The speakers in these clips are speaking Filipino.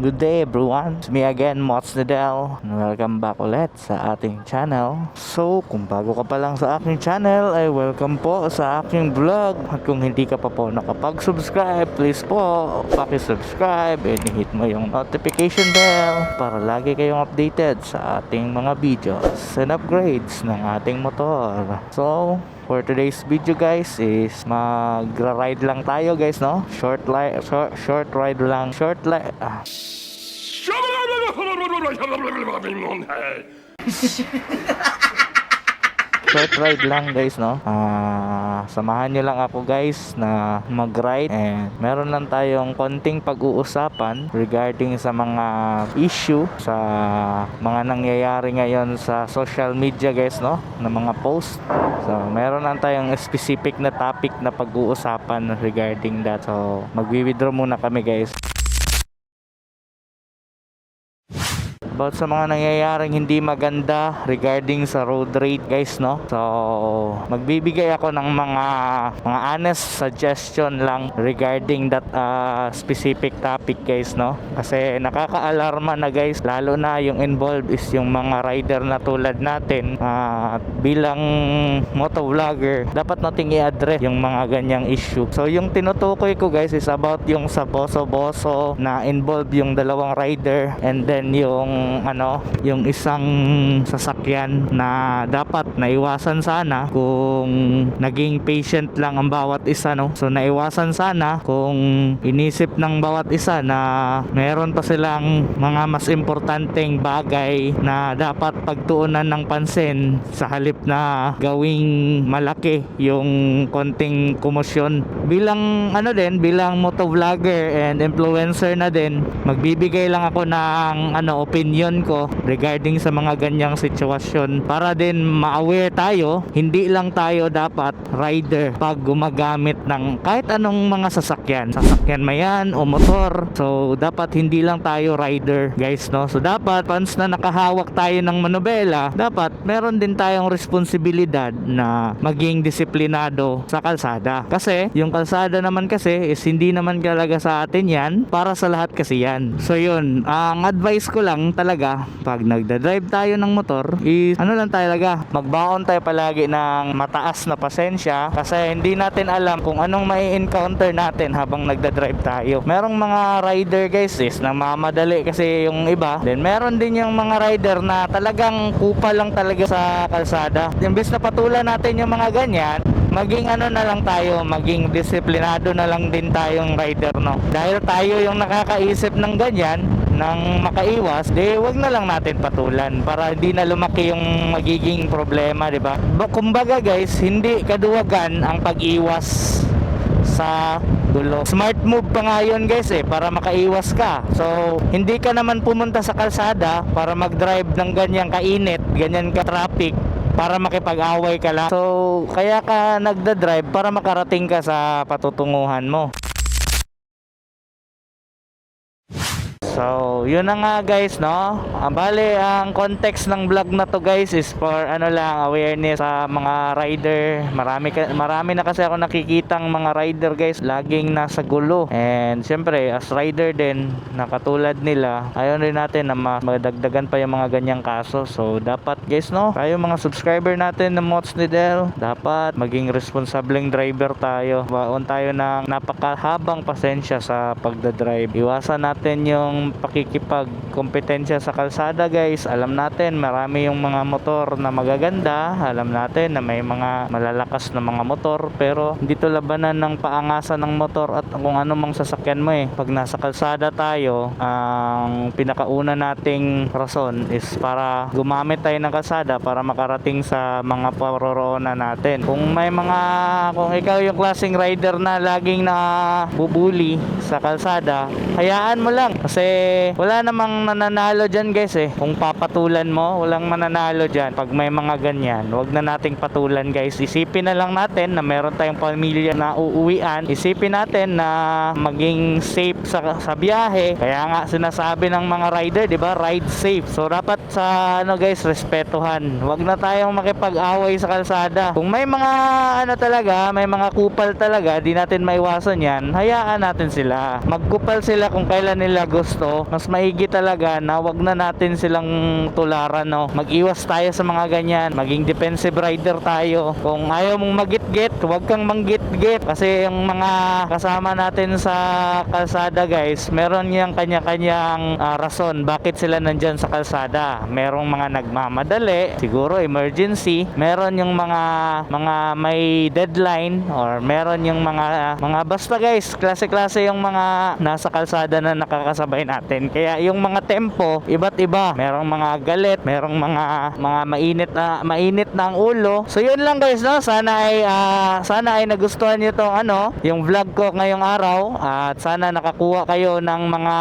Good day everyone. It's me again, Mots Nadel. Welcome back ulit sa ating channel. So, kung bago ka pa lang sa aking channel, ay welcome po sa aking vlog. At kung hindi ka pa po nakapag-subscribe, please po, paki-subscribe and hit mo yung notification bell para lagi kayong updated sa ating mga videos and upgrades ng ating motor. So, For today's video guys is magra-ride lang tayo guys no. Short li short, short ride lang. Short li ah, short ride lang guys no. Ah, samahan nyo lang ako guys na mag-ride and meron lang tayong konting pag-uusapan regarding sa mga issue sa mga nangyayari ngayon sa social media guys no, na mga post. So, meron lang tayong specific na topic na pag-uusapan regarding that. So, magwi-withdraw muna kami guys. About sa mga nangyayaring hindi maganda regarding sa road rate guys no? So magbibigay ako ng mga mga honest suggestion lang regarding that uh, specific topic guys no? Kasi nakakaalarma na guys lalo na yung involved is yung mga rider na tulad natin uh, bilang motovlogger dapat nating i-address yung mga ganyang issue. So yung tinutukoy ko guys is about yung sa boso-boso na involved yung dalawang rider and then yung ano yung isang sasakyan na dapat naiwasan sana kung naging patient lang ang bawat isa no? So naiwasan sana kung inisip ng bawat isa na meron pa silang mga mas importanteng bagay na dapat pagtuunan ng pansin sa halip na gawing malaki yung konting komosyon. Bilang ano din bilang motovlogger and influencer na din magbibigay lang ako ng ano opinion ko regarding sa mga ganyang sitwasyon. Para din ma-aware tayo hindi lang tayo dapat rider pag gumagamit ng kahit anong mga sasakyan. Sasakyan mayan o motor. So dapat hindi lang tayo rider guys no? So dapat once na nakahawak tayo ng manobela dapat meron din tayong responsibilidad na maging disiplinado sa kalsada. Kasi yung kalsada naman kasi is hindi naman talaga sa atin yan para sa lahat kasi yan. So yun. Ang advice ko lang talaga pag nagda-drive tayo ng motor is ano lang talaga magbaon tayo palagi ng mataas na pasensya kasi hindi natin alam kung anong may encounter natin habang nagda-drive tayo. Merong mga rider guys is na mamadali kasi yung iba. Then meron din yung mga rider na talagang kupa lang talaga sa kalsada. Imbis na patulan natin yung mga ganyan maging ano na lang tayo, maging disiplinado na lang din tayong rider no. Dahil tayo yung nakakaisip ng ganyan, ng makaiwas, di wag na lang natin patulan para hindi na lumaki yung magiging problema, di ba? Ba- Kumbaga guys, hindi kaduwagan ang pag-iwas sa dulo. Smart move pa nga yun guys eh, para makaiwas ka. So, hindi ka naman pumunta sa kalsada para mag-drive ng ganyang kainit, ganyan ka traffic para makipag-away ka lang. So, kaya ka nagda-drive para makarating ka sa patutunguhan mo. So, yun na nga guys, no? Ang bali, ang context ng vlog na to guys is for ano lang, awareness sa mga rider. Marami, ka, marami na kasi ako nakikitang mga rider guys, laging nasa gulo. And syempre, as rider din, na katulad nila, ayaw rin natin na ma- madagdagan pa yung mga ganyang kaso. So, dapat guys, no? Tayo mga subscriber natin ng Mots ni Del, dapat maging responsableng driver tayo. Baon tayo ng napakahabang pasensya sa pagdadrive. Iwasan natin yung pakikipagkompetensya sa kalsada guys. Alam natin marami yung mga motor na magaganda. Alam natin na may mga malalakas na mga motor pero hindi to labanan ng paangasan ng motor at kung ano mang sasakyan mo eh. Pag nasa kalsada tayo, ang pinakauna nating rason is para gumamit tayo ng kalsada para makarating sa mga paroroonan natin. Kung may mga kung ikaw yung klaseng rider na laging na bubuli sa kalsada, hayaan mo lang kasi wala namang nananalo dyan guys eh. Kung papatulan mo, walang mananalo dyan. Pag may mga ganyan, wag na nating patulan guys. Isipin na lang natin na meron tayong pamilya na uuwian. Isipin natin na maging safe sa, sa biyahe. Kaya nga sinasabi ng mga rider, di ba? Ride safe. So dapat sa ano guys, respetuhan. Wag na tayong makipag-away sa kalsada. Kung may mga ano talaga, may mga kupal talaga, di natin maiwasan yan. Hayaan natin sila. Magkupal sila kung kailan nila gusto gusto, mas maigi talaga na wag na natin silang tularan no. Mag-iwas tayo sa mga ganyan, maging defensive rider tayo. Kung ayaw mong magit-git, wag kang manggit-git kasi yung mga kasama natin sa kalsada guys, meron yung kanya-kanyang ah, rason bakit sila nandyan sa kalsada. Merong mga nagmamadali, siguro emergency, meron yung mga mga may deadline or meron yung mga mga basta guys, klase-klase yung mga nasa kalsada na nakakasabay natin. Kaya yung mga tempo, iba't iba. Merong mga galit, merong mga mga mainit na mainit na ulo. So yun lang guys, no. Sana ay ah, sana ay nagustuhan niyo tong ano, yung vlog ko ngayong araw at sana nakakuha kayo ng mga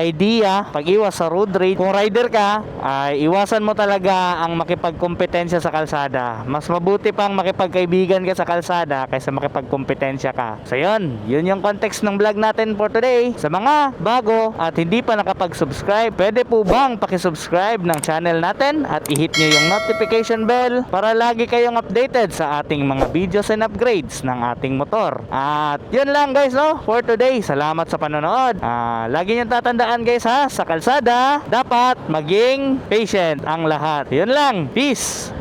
idea pag-iwas sa road rage. Kung rider ka, ay iwasan mo talaga ang makipagkompetensya sa kalsada. Mas mabuti pang makipagkaibigan ka sa kalsada kaysa makipagkompetensya ka. So yun, yun yung context ng vlog natin for today. Sa mga bago at hindi pa nakapag-subscribe, pwede po bang pakisubscribe ng channel natin at i-hit nyo yung notification bell para lagi kayong updated sa ating mga videos and upgrades ng ating motor. At yun lang guys no, for today. Salamat sa panonood. Ah, lagi nyo tatandaan guys ha, sa kalsada, dapat maging patient ang lahat. Yun lang. Peace!